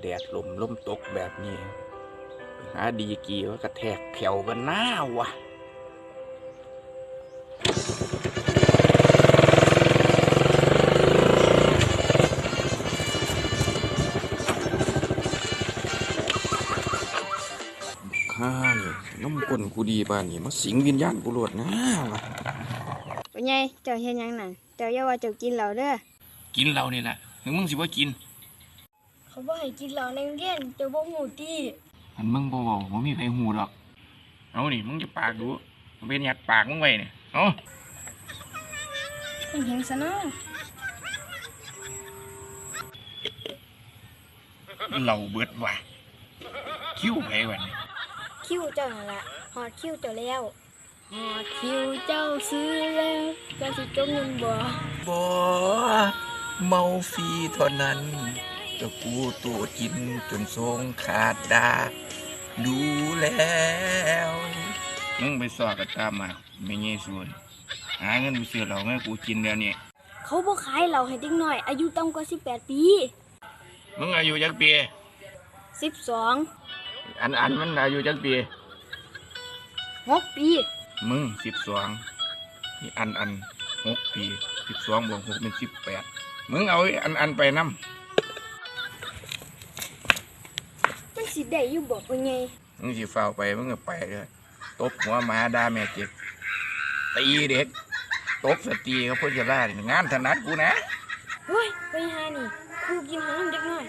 แดดลมลมตกแบบนี้ หาดีกีว่ากระแทกแผ่วกันหน้าวะข้ายน้ำก้นกูดีบ้านนี่มาสิงวิญญาณกูโลดนะวะเป็นไงเจ้าเฮ็ดหยังนั่นเจ้าอย่าว่าเจ้ากินเหล้าเด้อกินเรานี่แหละ ถึงมึงสิว่ากิน เขาบ่ให้กินเหล้าในโรงเรียนเจ้าบ่ฮู้ติอันมึงบ่เว้าบ่มีใครหูหรอก เอานี่มึงจะปากดูมึงเป็นหยัดปากมึงไว้เนี่ยเอาเป็นหยังซะเนาะเราเบิดว่ะคิ้วไปวันนี้คิวเจ้านั่นล่ะฮอดคิวเจ้าแล้วฮอดคิวเจ้าซื้อแล้วเจ้าสิจงเงินบ่ บ่ เมาฟรีเท่านั้นจะกูตัวกินจนทรงขาดดา ดูแล้วมึงไปสอบกับตามมาไม่เงี้ยส่วนหาเงินไปซื้อเราเงินกูกินเดี๋ยวนี้เขาบ่ขายเหล้าให้เด็กน้อย อายุต่ำกว่า 18 ปี มึงอายุจักปี 12 อันอันมันอายุจักปี 6 ปี มึงสิบสองนี่อันอันหกปีสิบสองบวกหกเป็นสิบแปด มึงเอาไอ้อันอันไปน้มันสิได้อยู่บ่เป็นไงำมึงสิฝ้าวไปมึงก็ไปเลยตบหัวหมาด่าแม่เจ็บตีเด็กตบสตรีเขาพูดจะได้งานถนัดกูนะ เฮ้ยไปหานี่ครูกินขนมเด็กน้อย